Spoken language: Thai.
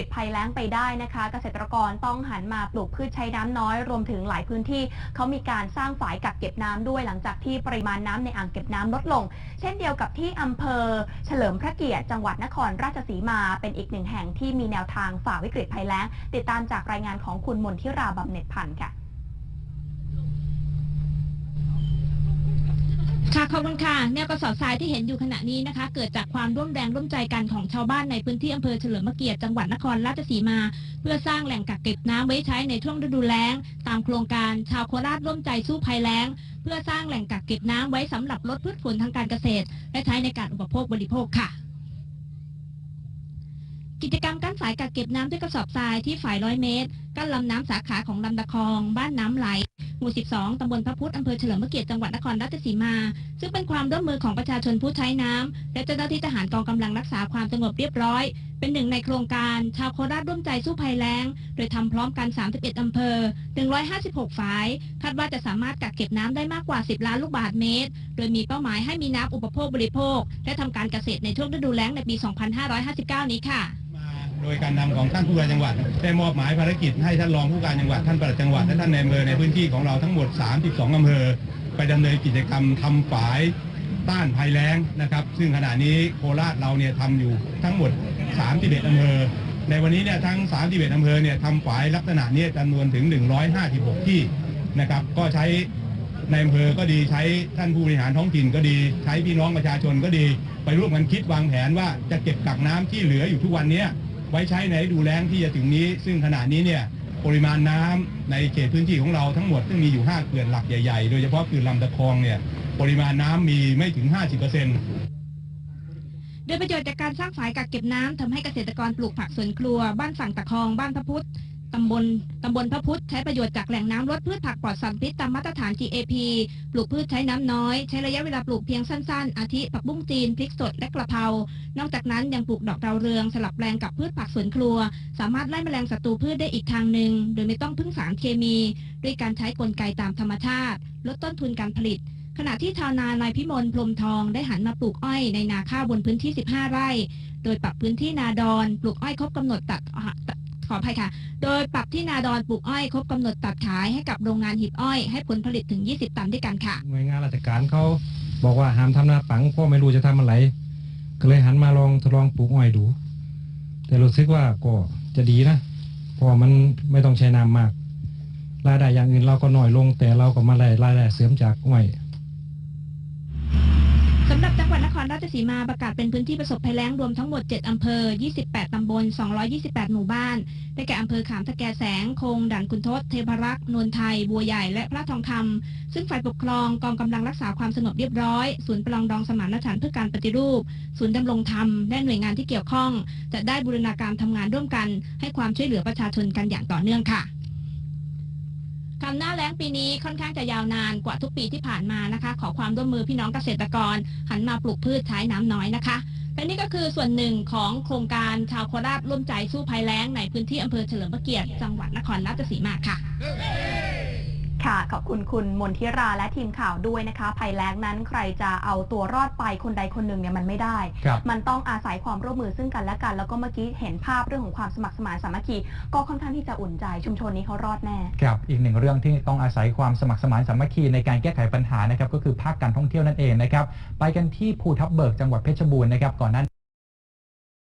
ฤตภัยแล้งไปได้นะคะ เกษตรกรต้องหันมาปลูกพืชใช้น้ำน้อย รวมถึงหลายพื้นที่เขามีการสร้างฝายกักเก็บน้ำด้วยหลังจากที่ปริมาณน้ำในอ่างเก็บน้ำลดลง เช่นเดียวกับที่อำเภอ เฉลิมพระเกียรติจังหวัดนครราชสีมาเป็นอีกหนึ่งแห่งที่มีแนวทางฝ่าวิกฤตภัยแล้ง ติดตามจากรายงานของคุณมนทิราบำเน็จพันธ์ค่ะ ค่ะขอบคุณค่ะแนวกระสอบทรายที่เห็นอยู่ขณะนี้นะคะ เกิดจากความร่วมแรงร่วมใจกันของชาวบ้านในพื้นที่อำเภอเฉลิมพระเกียรติจังหวัดนครราชสีมา เพื่อสร้างแหล่งกักเก็บน้ำไว้ใช้ในช่วงฤดูแล้ง ตามโครงการชาวโคราชร่วมใจสู้ภัยแล้ง เพื่อสร้างแหล่งกักเก็บน้ำไว้สำหรับลดพืชผลทางการเกษตร และใช้ในการอุปโภคบริโภคค่ะกิจกรรมกั้นสายกักเก็บน้ำด้วยกระสอบทรายที่ฝ่ายร้อยเมตร กั้นลำน้ำสาขาของลำตะคอง บ้านน้ำไหล หมู่ 12 ตำบลพระพุทธอำเภอเฉลิมพระเกียรติจังหวัดนครราชสีมา ซึ่งเป็นความร่วมมือของประชาชนผู้ใช้น้ำ และเจ้าหน้าที่ทหารกองกำลังรักษาความสงบเรียบร้อย เป็นหนึ่งในโครงการ ชาวโคราชร่วมใจสู้ภัยแล้ง โดยทำพร้อมกัน 31 อำเภอ 156 ฝาย คาดว่าจะสามารถกักเก็บน้ำได้มากกว่า 10 ล้านลูกบาศก์เมตร โดยมีเป้าหมายให้มีน้ำอุปโภคบริโภค และทำการเกษตรในช่วงฤดูแล้งในปี 2559 นี้ค่ะ โดยการนำของท่านผู้การจังหวัด ได้มอบหมายภารกิจให้ท่านรองผู้การจังหวัดท่านปลัดจังหวัดและท่านในอำเภอในพื้นที่ของเราทั้งหมด 32 อำเภอ ไปดำเนินกิจกรรมทำฝายต้านภัยแล้งนะครับ ซึ่งขณะนี้โคราชเราเนี่ยทำอยู่ทั้งหมด 31 อำเภอ ในวันนี้เนี่ยทั้ง 31 อำเภอเนี่ยทำฝายลักษณะนี้จำนวนถึง 156 ที่นะครับ ก็ใช้ในอำเภอก็ดีใช้ท่านผู้บริหารท้องถิ่นก็ดี ใช้พี่น้องประชาชนก็ดี ไปร่วมกันคิดวางแผนว่าจะเก็บกักน้ำที่เหลืออยู่ทุกวันนี้ ไว้ใช้ในฤดูแล้งที่จะถึงนี้ ซึ่งขณะนี้เนี่ยปริมาณน้ำในเขตพื้นที่ของเราทั้งหมดซึ่งมีอยู่ 5เขื่อนหลักใหญ่ๆ โดยเฉพาะเขื่อนลำตะคองเนี่ยปริมาณน้ำมีไม่ถึง 50%โดยประโยชน์จากการสร้างฝายกักเก็บน้ำทำให้เกษตรกรปลูกผักสวนครัว บ้านฝั่งตะคองบ้านพระพุทธำบลตำบลพระพุทธใช้ประโยชน์จากแหล่งน้ำลดพืชผักปลอดสารพิษตามมาตรฐาน GAP ปลูกพืชใช้น้ำน้อย ใช้ระยะเวลาปลูกเพียงสั้นๆ อาทิผักบุ้งจีนพริกสดและกระเพรานอกจากนั้นยังปลูกดอกดาวเรืองสลับแปลงกับพืชผักสวนครัว สามารถไล่แมลงศัตรูพืชได้อีกทางหนึ่ง โดยไม่ต้องพึ่งสารเคมี ด้วยการใช้กลไกตามธรรมชาติ ลดต้นทุนการผลิตขณะที่ชาวนานายพิมลพรมทองได้หันมาปลูกอ้อยในนาข้าวบนพื้นที่ 15 ไร่ โดยปรับพื้นที่นาดอน ปลูกอ้อยครบกำหนดตัด ขออภัยค่ะ โดยปรับที่นาดอนปลูกอ้อย ครบกำหนดตัดขายให้กับโรงงานหีบอ้อย ให้ผลผลิตถึง 20 ตันด้วยกันค่ะ หน่วยงานราชการเขาบอกว่าห้ามทำนาปังเพราะไม่รู้จะทำอะไร ก็เลยหันมาลองทดลองปลูกอ้อยดู แต่รู้สึกว่าก็จะดีนะเพราะมันไม่ต้องใช้น้ำมาก รายได้อย่างอื่นเราก็น้อยลง แต่เราก็มาได้รายได้เสริมจากอ้อยำหรับจังหวัดนครราชสีมาประกาศเป็นพื้นที่ประสบภัยแล้งรวมทั้งหมด 7 อำเภอ 28 ตำบล 228 หมู่บ้าน ได้แก่อำเภอขามตะแกแสง คง ด่านคุณทศ เทพรักษ์นวลไทย บัวใหญ่ และพระทองคำ ซึ่งฝ่ายปกครอง กองกำลังรักษาความสงบเรียบร้อย ศูนย์ประลองดองสมานฉันท์เพื่อการปฏิรูป ศูนย์ดำรงธรรม และหน่วยงานที่เกี่ยวข้อง จะได้บูรณาการทำงานร่วมกัน ให้ความช่วยเหลือประชาชนกันอย่างต่อเนื่องค่ะ คำหน้าแล้งปีนี้ค่อนข้างจะยาวนานกว่าทุกปีที่ผ่านมานะคะ ขอความร่วมมือพี่น้องเกษตรกร หันมาปลูกพืชใช้น้ำน้อยนะคะและนี่ก็คือส่วนหนึ่งของโครงการชาวโคราชร่วมใจสู้ภัยแล้งในพื้นที่อำเภอเฉลิมพระเกียรติจังหวัดนครราชสีมาค่ะ ค่ะขอบคุณคุณมนทิราและทีมข่าวด้วยนะคะภัยแล้งนั้นใครจะเอาตัวรอดไปคนใดคนหนึ่งเนี่ยมันไม่ได้ ครับมันต้องอาศัยความร่วมมือซึ่งกันและกัน แล้วก็เมื่อกี้เห็นภาพเรื่องของความสมัครสมานสามัคคีก็ค่อนข้างที่จะอุ่นใจชุมชนนี้เขารอดแน่ ครับอีกหนึ่งเรื่องที่ต้องอาศัยความสมัครสมานสามัคคีในการแก้ไขปัญหานะครับก็คือภาคการท่องเที่ยวนั่นเองนะครับไปกันที่ภูทับเบิกจังหวัดเพชรบูรณ์นะครับก่อนหน้า